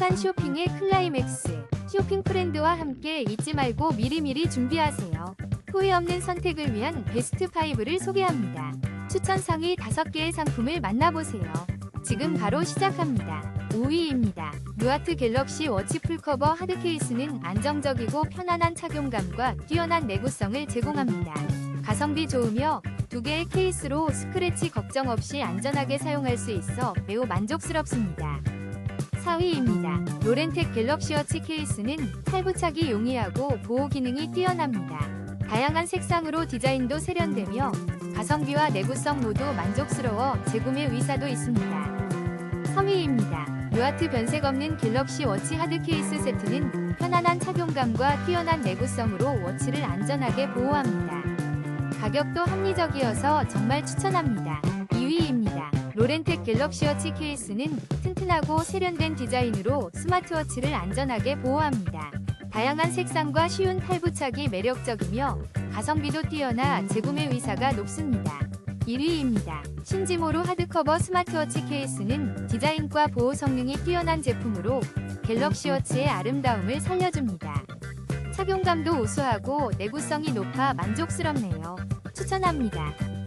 행복한 쇼핑의 클라이맥스. 쇼핑 프렌드와 함께 잊지 말고 미리미리 준비하세요. 후회 없는 선택을 위한 베스트 5를 소개합니다. 추천 상위 5개의 상품을 만나보세요. 지금 바로 시작합니다. 5위입니다. 누아트 갤럭시 워치 풀커버 하드 케이스는 안정적이고 편안한 착용감과 뛰어난 내구성을 제공합니다. 가성비 좋으며 두 개의 케이스로 스크래치 걱정 없이 안전하게 사용할 수 있어 매우 만족스럽습니다. 4위입니다. 로렌텍 갤럭시 워치 케이스는 탈부착이 용이하고 보호 기능이 뛰어납니다. 다양한 색상으로 디자인도 세련되며 가성비와 내구성 모두 만족스러워 재구매 의사도 있습니다. 3위입니다. 누아트 변색 없는 갤럭시 워치 하드 케이스 세트는 편안한 착용감과 뛰어난 내구성으로 워치를 안전하게 보호합니다. 가격도 합리적이어서 정말 추천합니다. 2위입니다. 로렌텍 갤럭시 워치 케이스는 튼튼하고 세련된 디자인으로 스마트워치를 안전하게 보호합니다. 다양한 색상과 쉬운 탈부착이 매력적이며 가성비도 뛰어나 재구매 의사가 높습니다. 1위입니다. 신지모로 하드커버 스마트워치 케이스는 디자인과 보호 성능이 뛰어난 제품으로 갤럭시워치의 아름다움을 살려줍니다. 착용감도 우수하고 내구성이 높아 만족스럽네요. 추천합니다.